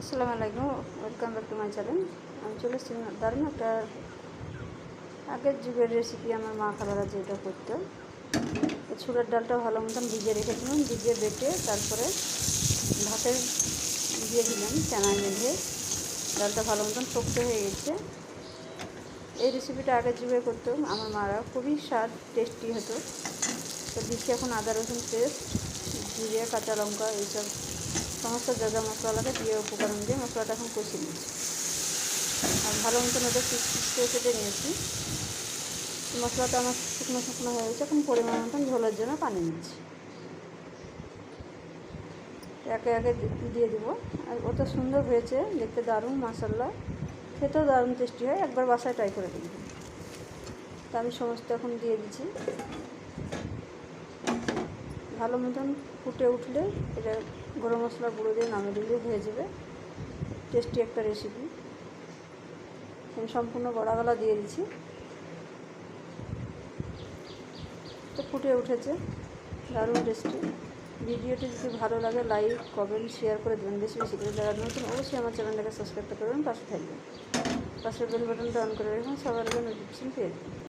আসসালামু আলাইকুম welcome back to my channel আমি চলে এসেছি দারুণ একটা আগের যুগের রেসিপি আমার মা খালারা যেটা করতো। ছুলের ডালটা ভালো মতন ভিজিয়ে রেখেছিলাম ভিজিয়ে বেটে তারপরে ভাতে দিয়ে দিলাম চানায় মেঘে ডালটা ভালো মতন শক্ত হয়ে গেছে। এই রেসিপিটা আগের যুগে করতো, আমার মারা খুবই স্বাদ টেস্টি হতো। তো দিচ্ছি এখন আদা রসুন পেস্ট জিরে, কাঁচা লঙ্কা, এইসব। সমস্ত যা যা মশলা লাগে দিয়ে উপকরণ দিয়ে মশলাটা এখন কষিয়ে নিয়েছি আর ভালো মতন পিস করে কেটে নিয়েছি। মশলাটা আমার শুকনো শুকনো হয়ে গেছে, এখন পরিমাণ মতন ঝোলের জন্য পানি নিচ্ছি। একে একে দিয়ে দিব। আর ওটা সুন্দর হয়েছে, দেখতে দারুণ মশলা খেতেও দারুণ টেস্টি হয়, একবার বাসায় ট্রাই করে দেখবেন। তা আমি সমস্ত এখন দিয়ে দিচ্ছি। ভালো মতন ফুটে উঠলে এটা গরম মশলা গুঁড়ো দিয়ে নামিয়ে দিলে হয়ে যাবে। টেস্টি একটা রেসিপি আমি সম্পূর্ণ গলা দিয়ে দিচ্ছি। তো ফুটে উঠেছে। দারুণ টেস্টি ভিডিওটি যদি ভালো লাগে লাইক কমেন্ট শেয়ার করে দেবেন। বেশি বেশি করে যারা নতুন অবশ্যই আমার চ্যানেলটাকে সাবস্ক্রাইব করবেন, পাশে থাকবেন। পাশে বেল বাটনটা অন করে রাখবেন সবার আগে নোটিফিকেশন পেয়ে